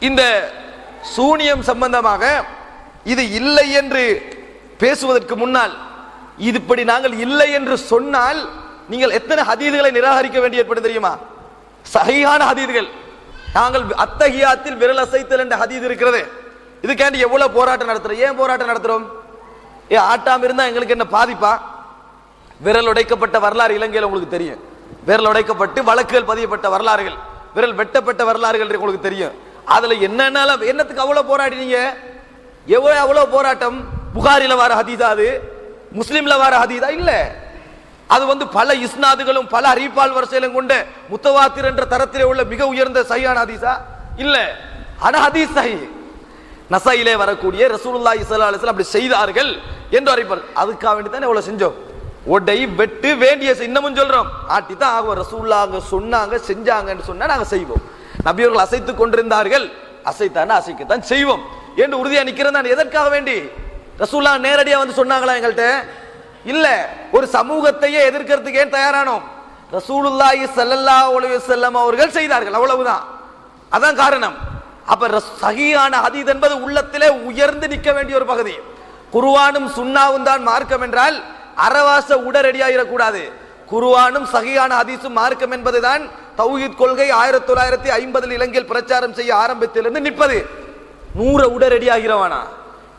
இந்த சூனியம் சம்பந்தமாக இது இல்லை என்று பேசுவதற்கு முன்னால் இது இப்படி நாங்கள் இல்லை என்று சொன்னால் நீங்கள் எத்தனை ஹதீதுகளை நிராகரிக்க வேண்டி ஏற்படும் தெரியுமா? சகையான ஹதீதுகள். நாங்கள் அத்தகையாத்தில் விரல் அசைத்தல் என்ற ஹதீது இருக்கிறது. இதுக்காண்டி எவ்வளவு போராட்டம் நடத்துறோம்? ஏன் போராட்டம் நடத்துறோம்? ஏ ஆட்டாம இருந்தா எங்களுக்கு என்ன பாதிப்பா? விரல் உடைக்கப்பட்ட வரலாறு இலங்கையில் உங்களுக்கு தெரியும். விரல் உடைக்கப்பட்டு வழக்குகள் பதியப்பட்ட வரலாறுகள். விரல் வெட்டப்பட்ட வரலாறுகள் உங்களுக்கு தெரியும். அதுல என்னென்னால என்னத்துக்கு அவ்வளோ போராடினீங்க? எவ்வளோ அவ்வளோ போராட்டம்? புகாரில வர ஹதீதா அது? முஸ்லீமில் வர ஹதீதா? இல்லை. அது வந்து பல இஸ்னாதுகளும் பல அறிவிப்பால் வரிசையிலும் கொண்ட முத்தவாத்திர் என்ற தரத்திலே உள்ள மிக உயர்ந்த சையான ஹதீஸா இல்ல. ஆனால் ஹதீஸ் சஹி. நசையிலே வரக்கூடிய ரசூலுல்லாஹி ஸல்லல்லாஹு அலைஹி வஸல்லம் அப்படி செய்தார்கள் என்று அறிப்பார் அதுக்காக வேண்டி தான் இவ்வளவு செஞ்சோம்? ஒடை வெட்டு வேண்டிய இன்னமும் சொல்றோம். ஆட்டி தான் ஆகும் ரசூல்லா சொன்னாங்க செஞ்சாங்கன்னு சொன்னா நாங்க செய்வோம். நபியவர்கள் அசைத்துக் கொண்டிருந்தார்கள். அசைத்தான? அசைக்கத்தான் செய்வோம். என்று உறுதியா நிக்கிறேன் நான். எதற்காக வேண்டி? ரசூல்லா நேரடியா வந்து சொன்னாங்களா எங்கள்கிட்ட இல்ல ஒரு சமூகத்தையே எதிர்க்கிறதுக்கு ஏன் தயாரானோம் ரசூலுல்லாஹி ஸல்லல்லாஹு அலைஹி வஸல்லம் அவர்கள் செய்தார்கள். அவ்வளவுதான். அதான் காரணம். அப்ப ரஸ்- ஹதீத் என்பது உள்ளத்திலே உயர்ந்து நிற்க வேண்டிய ஒரு பகுதி. குருவானும் சுண்ணாவும் தான் மார்க்கம் என்றால் அறவாச உடரடியாகிடக்கூடாது குருவானும் சகியான ஹதீஸும் மார்க்கம் என்பதுதான் தௌஹீத் கொள்கை ஆயிரத்தி தொள்ளாயிரத்தி ஐம்பதில் இலங்கையில் பிரச்சாரம் செய்ய ஆரம்பித்திலிருந்து நிற்பது. நூறு உடரடி ஆகிறவானா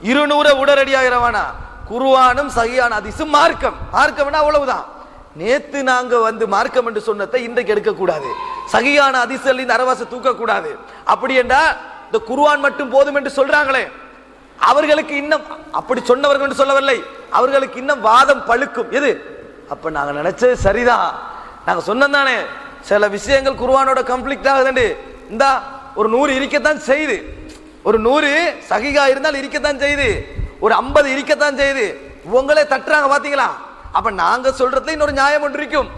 இருநூறு உடரடி ஆகிறவானா குருவானும் சகியான ஹதீஸும் மார்க்கம். மார்க்கம்னா அவ்வளவுதான். நேத்து நாங்க வந்து மார்க்கம் என்று சொன்னதை இன்றைக்கு எடுக்கக்கூடாது. சகியான அதிசல் இந்த அரவாசை தூக்கக்கூடாது. அப்படி என்றா இந்த குருவான் மட்டும் போதும் என்று சொல்றாங்களே. அவர்களுக்கு இன்னும் அப்படி சொன்னவர்கள் என்று சொல்லவில்லை. அவர்களுக்கு இன்னும் வாதம் பழுக்கும். எது? அப்ப நாங்க நினைச்சது சரிதான். நாங்க சொன்னோம் தானே. சில விஷயங்கள் குர்ஆனோட கம்ப்ளீட் ஆகுதுண்டு இந்தா ஒரு நூறு இருக்கத்தான் செய்யுது ஒரு நூறு சகிகா இருந்தால் இருக்கத்தான் செய்யுது ஒரு ஐம்பது இருக்கத்தான் செய்யுது உங்களே தட்டுறாங்க பார்த்தீங்களா அப்ப நாங்க சொல்றதுல இன்னொரு நியாயம் ஒன்று இருக்கும்.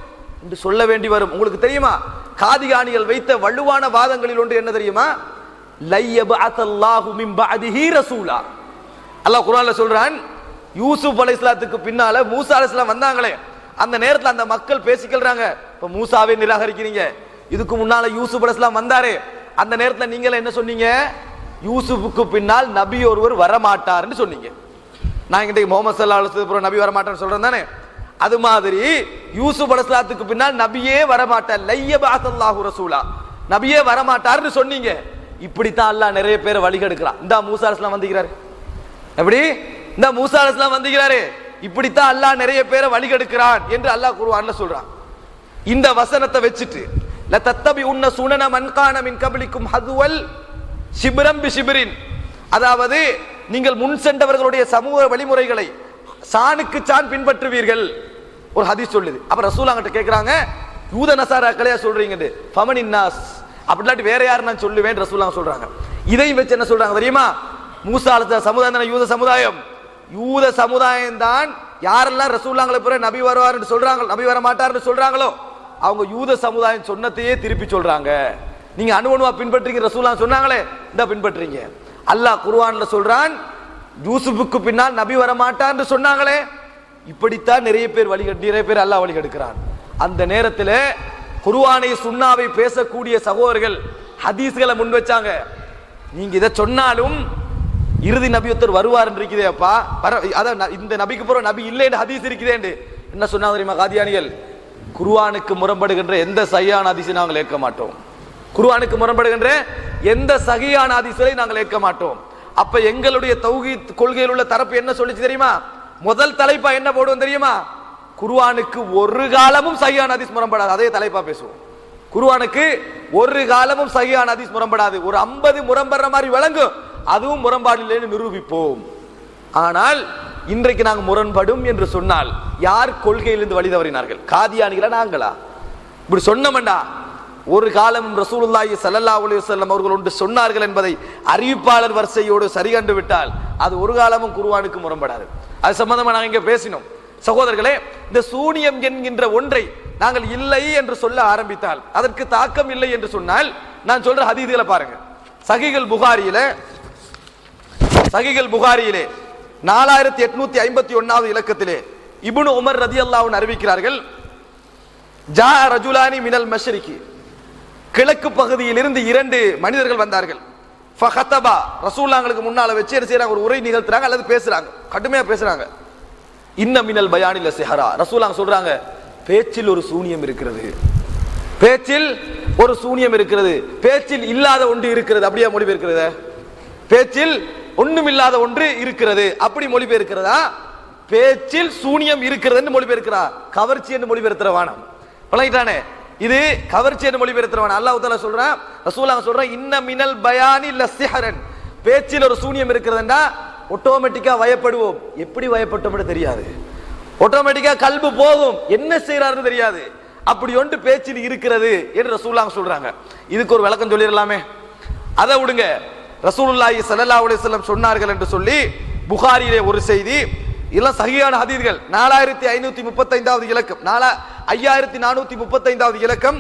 என்று சொல்ல வேண்டி வரும். உங்களுக்கு தெரியுமா? காதிகாணிகள் வைத்த வலுவான வாதங்களில் ஒன்று என்ன தெரியுமா? லையபு அல்லாஹு மின் ரசூலா. அல்லாஹ் குரான்ல சொல்றான் யூசுப் அலைஹிஸ்ஸலாத்துக்கு பின்னால மூசா அலைஹிஸ்ஸலாம் வந்தாங்களே. அந்த நேரத்தில் அந்த மக்கள் பேசிக்கிறாங்க இப்போ மூசாவே நிராகரிக்கிறீங்க. இதுக்கு முன்னால யூசுப் அலைஹிஸ்ஸலாம் வந்தாரு. அந்த நேரத்தில் நீங்க என்ன சொன்னீங்க? யூசுஃபுக்கு பின்னால் நபி ஒருவர் வரமாட்டார்னு சொன்னீங்க. நான் இன்றைக்கு முகமது சல்லா அலுவலம் நபி வரமாட்டேன்னு சொல்றேன் தானே? அது மாதிரி யூசுப் அலைஹிஸ்ஸலாத்துக்கு பின்னால் நபியே வரமாட்டார் லைய பாசல்லாஹு ரசூலா. நபியே வரமாட்டார்னு சொன்னீங்க. இப்படித்தான் அல்லாஹ் நிறைய பேரை வழிகெடுக்கிறான் இந்த மூசா அலைஹிஸ்ஸலாம் வந்துக்கிறாரு எப்படி? இந்த மூசா அலஸ்லாம் வந்துக்கிறாரு இப்படித்தான் அல்லாஹ் நிறைய பேரை வழிகெடுக்கிறான் என்று அல்லாஹ் குருவான்னு சொல்றான். இந்த வசனத்தை வச்சுட்டு ல தத்தபி உன்ன சுனன மன்கான மின் கபலிக்கும் ஹதுவல் சிபிரம் பி சிபிரின் அதாவது நீங்கள் முன் சென்றவர்களுடைய சமூக வழிமுறைகளை சாணுக்கு சான் பின்பற்றுவீர்கள். ஒரு ஹதீஸ் சொல்லுது. அப்ப ரசூல் அங்கிட்ட கேட்கிறாங்க யூத நசாராக்களையா சொல்றீங்க ஃபமனின் நாஸ் அப்படிலாட்டி வேற யார் நான் சொல்லுவேன் ரசூலாங்க சொல்றாங்க. இதையும் வச்சு என்ன சொல்றாங்க தெரியுமா? மூசா சமுதாயம் தானே யூத சமுதாயம். யூத சமுதாயம் தான் யாரெல்லாம் ரசூல்லாங்களை பிற நபி வருவார்னு சொல்றாங்க நபி வர மாட்டார்னு சொல்றாங்களோ அவங்க யூத சமுதாயம் சொன்னதையே திருப்பி சொல்றாங்க. நீங்க அணு பின்பற்றீங்க ரசூலா சொன்னாங்களே இந்த பின்பற்றீங்க அல்லாஹ் குர்ஆன்ல சொல்றான் யூசுஃபுக்கு பின்னால் நபி வரமாட்டான்னு சொன்னாங்களே. இப்படித்தான் நிறைய பேர் வழி நிறைய பேர் அல்லாஹ் வழி கெடுக்கிறான். அந்த நேரத்தில் குருவானை சுன்னாவை பேசக்கூடிய சகோதரர்கள் ஹதீஸ்களை முன் வச்சாங்க. நீங்க இதை சொன்னாலும் இறுதி நபி ஒருத்தர் வருவார் இருக்குதே அப்பா அதான் ந- இந்த நபிக்கு போற நபி இல்லைன்னு ஹதீஸ் இருக்குதேண்டு என்ன சொன்னாங்க தெரியுமா காதியானிகள்? குருவானுக்கு முரண்படுகின்ற எந்த சையான அதிசயம் நாங்கள் ஏற்க மாட்டோம். குருவானுக்கு முரண்படுகின்ற எந்த சகியான ஹதீஸை நாங்கள் ஏற்க மாட்டோம். அப்ப எங்களுடைய தௌகி கொள்கையில் உள்ள தரப்பு என்ன சொல்லிச்சு தெரியுமா? முதல் தலைப்பா என்ன போடுவோம் தெரியுமா? குருவானுக்கு ஒரு காலமும் சகியான அதிஸ் முரண்படாது. அதே தலைப்பா பேசுவோம். குருவானுக்கு ஒரு காலமும் சகியான அதிஸ் முரண்படாது. ஒரு 50 முரண்படுற மாதிரி விளங்கும். அதுவும் முரண்பாடு இல்லைன்னு நிரூபிப்போம். ஆனால் இன்றைக்கு நாங்கள் முரண்படும் என்று சொன்னால் யார் கொள்கையிலிருந்து வழி தவறினார்கள்? காதியானிகளா நாங்களா? இப்படி சொன்னமண்டா ஒரு காலம் ரசூலுல்லாஹி ஸல்லல்லாஹு அலுவலம் அவர்கள் ஒன்று சொன்னார்கள் என்பதை அறிவிப்பாளர் வரிசையோடு சரி கண்டு விட்டால் அது ஒரு காலமும் குருவானுக்கு முரண்படாது. அது சம்பந்தமாக நாங்கள் இங்கே பேசினோம். சகோதரர்களே இந்த சூனியம் என்கின்ற ஒன்றை நாங்கள் இல்லை என்று சொல்ல ஆரம்பித்தால் அதற்கு தாக்கம் இல்லை என்று சொன்னால் நான் சொல்ற ஹதீதுகளை பாருங்க. சகிகள் புகாரியில சகிகள் புகாரியிலே நாலாயிரத்தி எட்நூத்தி ஐம்பத்தி ஒன்னாவது இலக்கத்திலே இபுனு உமர் ரதி அறிவிக்கிறார்கள் ஜா ரஜுலானி மினல் மஷ்ரிகி. கிழக்கு பகுதியிலிருந்து இரண்டு மனிதர்கள் வந்தார்கள். ஃபஹத்தபா ரசூல்லாங்களுக்கு முன்னால் வச்சு என்ன செய்றாங்க? ஒரு உரை நிகழ்த்துறாங்க அல்லது பேசுறாங்க. கடுமையா பேசுறாங்க. இன்ன மினல் பயானில சிஹரா ரசூலாங்க சொல்றாங்க பேச்சில் ஒரு சூனியம் இருக்கிறது. பேச்சில் ஒரு சூனியம் இருக்கிறது. பேச்சில் இல்லாத ஒன்று இருக்கிறது. அப்படியே மொழிபெயர்க்கிறது? பேச்சில் ஒண்ணுமில்லாத ஒன்று இருக்கிறது. அப்படி மொழிபெயர்க்கிறதா? பேச்சில் சூனியம் இருக்கிறதுன்னு மொழிபெயர்க்கிறா. கவர்ச்சி என்று மொழிபெயர்த்துற வானம். பழகிட்டானே? இது கவர்ச்சி என்று மொழிபெயர்த்துற வானம். அல்லாஹ் தாலா சொல்றான் ரசூலாங்க சொல்றான் இன்ன மினல் பயானி லசிஹரன் பேச்சில் ஒரு சூனியம் இருக்கிறதுன்னா ஆட்டோமேட்டிக்கா வயப்படுவோம். எப்படி வயப்பட்டோம்னு தெரியாது. ஆட்டோமேட்டிக்கா கல்பு போகும். என்ன செய்யறாருன்னு தெரியாது. அப்படி ஒன்று பேச்சில் இருக்கிறது என்று ரசூலாங்க சொல்றாங்க. இதுக்கு ஒரு விளக்கம் சொல்லிடலாமே. அதை விடுங்க. ரசூலுல்லாஹி ஸல்லல்லாஹு அலைஹி வஸல்லம் சொன்னார்கள் என்று சொல்லி புகாரியிலே ஒரு செய்தி. இதெல்லாம் சகியான ஹதீர்கள். நாலாயிரத்தி ஐநூத்தி முப்பத்தைந்தாவது இலக்கம். நாலா ஐயாயிரத்தி நானூத்தி முப்பத்தைந்தாவது இலக்கம்.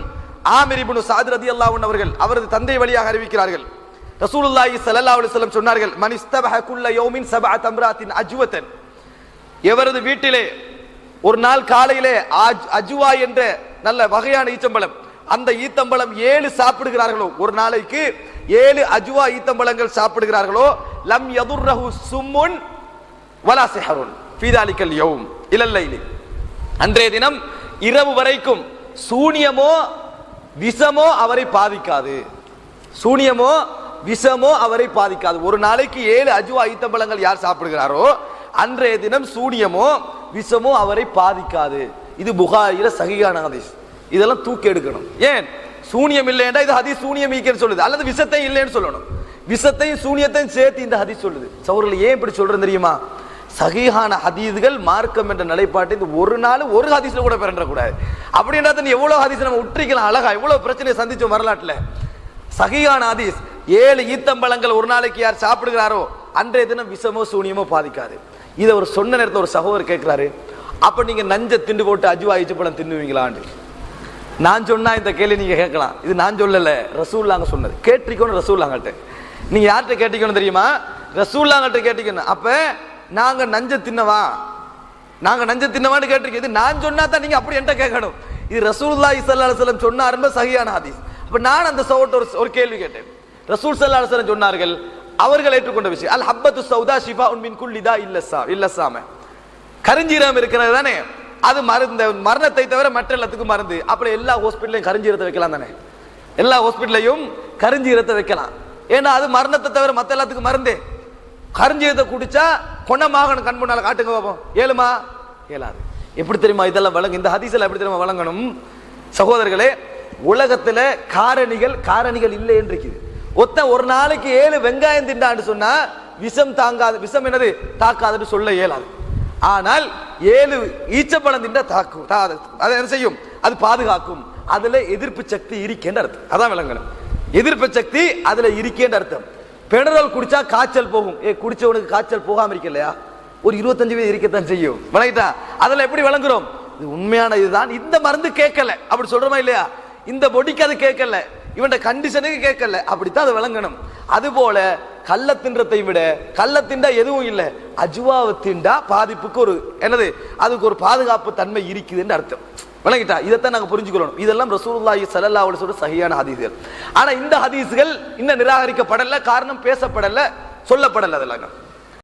ஆமிர் இப்னு சாத் ரதி அன்ஹு அவர்கள் அவரது தந்தை வழியாக அறிவிக்கிறார்கள். ரசூலுல்லாஹி ஸல்லல்லாஹு அலைஹி வஸல்லம் சொன்னார்கள் மன் குல்ல யௌமின் சபா தம்ராத்தின் அஜுவத்தன். எவரது வீட்டிலே ஒரு நாள் காலையிலே அஜுவா என்ற நல்ல வகையான ஈச்சம்பழம் அந்த ஈத்தம்பழம் ஏழு சாப்பிடுகிறார்களோ ஒரு நாளைக்கு ஏழு அஜுவா ஈத்தம்பழங்கள் சாப்பிடுகிறார்களோ லம் யதுர் ரஹு சும்முன் வலா சிஹருன். ஃபீதாலிக்கல் யௌம் இலல்லைலி அன்றைய தினம் இரவு வரைக்கும் சூனியமோ விஷமோ அவரை பாதிக்காது. சூனியமோ விஷமோ அவரை பாதிக்காது. ஒரு நாளைக்கு ஏழு அஜுவா ஈத்தம்பழங்கள் யார் சாப்பிடுகிறாரோ அன்றைய தினம் சூனியமோ விஷமோ அவரை பாதிக்காது. இது புகாரில சகிகான ஹதீஸ். இதெல்லாம் தூக்கி எடுக்கணும். ஏன்? சூனியம் இல்லைன்னா இது ஹதீஸ் சூனியம் ஈக்கன்னு சொல்லுது. அல்லது விஷத்தை இல்லைன்னு சொல்லணும். விஷத்தையும் சூனியத்தையும் சேர்த்து இந்த ஹதீஸ் சொல்லுது. சௌரில் ஏன் இப்படி சொல்றது தெரியுமா? சகிஹான ஹதீதுகள் மார்க்கம் என்ற நிலைப்பாட்டை இந்த ஒரு நாள் ஒரு ஹதீஸில் கூட பிறண்டக்கூடாது அப்படின்றத நீ எவ்வளோ ஹதீஸ் நம்ம உற்றிக்கலாம் அழகா? எவ்வளோ பிரச்சனையை சந்திச்சோம் வரலாற்றில்? சகிஹான ஹதீஸ். ஏழு ஈத்தம்பழங்கள் ஒரு நாளைக்கு யார் சாப்பிடுகிறாரோ அன்றைய தினம் விஷமோ சூனியமோ பாதிக்காது. இதை ஒரு சொன்ன நேரத்தில் ஒரு சகோதரர் கேட்குறாரு அப்போ நீங்கள் நஞ்சை திண்டு போட்டு அஜுவா பழம் தின்னுவீங்களான்னு நான் சொன்னா இந்த கேள்வி நீங்க கேட்கலாம். இது நான் சொல்லல ரசூல்லாங்க சொன்னது. கேட்டிருக்கணும் ரசூல்லாங்கிட்ட நீங்க யார்கிட்ட கேட்டிக்கணும் தெரியுமா? ரசூல்லாங்கிட்ட கேட்டிக்கணும் அப்ப நாங்க நஞ்ச தின்னவா? நாங்க நஞ்ச தின்னவான்னு கேட்டிருக்கோம். இது நான் சொன்னா தான் நீங்க அப்படி என்கிட்ட கேட்கணும். இது ரசூல்லா இசல்லா செல்லம் வஸல்லம் சொன்னாருன்னு சரியான ஹதீஸ். அப்ப நான் அந்த சகோதரர் ஒரு கேள்வி கேட்டேன். ரசூல் சல்லா செல்லம் சொன்னார்கள் அவர்கள் ஏற்றுக்கொண்ட விஷயம் அல் ஹப்பத்து சௌதா ஷிஃபா உன் மின் குல்லிதா இல்ல சாம. கருஞ்சீரம் இருக்கிறது தானே? அது மருந்து மரணத்தை தவிர மற்ற எல்லாத்துக்கும் மருந்து. அப்புறம் எல்லா ஹாஸ்பிட்டலையும் கரிஞ்சீரத்தை வைக்கலாம் தானே? எல்லா ஹாஸ்பிட்டலையும் கரிஞ்சீரத்தை வைக்கலாம். ஏன்னா அது மரணத்தை தவிர மற்ற எல்லாத்துக்கும் மருந்தே. கரிஞ்சீரத்தை குடிச்சா கொணமாகணும் கண் முன்னால காட்டுங்க பாப்போம். ஏழுமா? ஏழாது எப்படி தெரியுமா இதெல்லாம் வழங்கு இந்த ஹதீஸ்ல எப்படி தெரியுமா வழங்கணும்? சகோதரர்களே உலகத்தில் காரணிகள் காரணிகள் இல்லை என்று ஒத்த ஒரு நாளைக்கு ஏழு வெங்காயம் திண்டான்னு சொன்னா விஷம் தாங்காது விஷம் என்னது? தாக்காதுன்னு சொல்ல இயலாது. ஆனால் ஏழு ஈச்சப்பழம் தின்ற தாக்கும் தா- அதை என்ன செய்யும்? அது பாதுகாக்கும். அதுல எதிர்ப்பு சக்தி இருக்கேன்ற அர்த்தம். அதான் விளங்கணும் எதிர்ப்பு சக்தி அதுல இருக்கேன்ற அர்த்தம். பெனரல் குடிச்சா காய்ச்சல் போகும். ஏ குடிச்சவனுக்கு காய்ச்சல் போகாம இருக்கு இல்லையா? ஒரு இருபத்தஞ்சு பேர் இருக்கத்தான் செய்யும். விளங்கிட்டா? அதுல எப்படி விளங்குறோம்? இது உண்மையான இதுதான். இந்த மருந்து கேட்கல. அப்படி சொல்றோமா இல்லையா? இந்த பொடிக்கு அது கேட்கல. இவன் கண்டிஷனுக்கு கேட்கல. அப்படித்தான் அது விளங்கணும். அதுபோல கள்ள தின்றத்தை விட கள்ள திண்டா எதுவும் இல்லை. அஜுவாவை திண்டா பாதிப்புக்கு ஒரு என்னது அதுக்கு ஒரு பாதுகாப்பு தன்மை இருக்குதுன்னு அர்த்தம். விளங்கிட்டா? இதைத்தான் நாங்கள் புரிஞ்சுக்கொள்ளணும். இதெல்லாம் ரசூல்லாஹி சல்லா அலைஹி சரியான சஹியான ஹதீஸ்கள். ஆனா இந்த ஹதீஸ்கள் இன்னும் நிராகரிக்கப்படலை காரணம் பேசப்படல சொல்லப்படல அதெல்லாம்.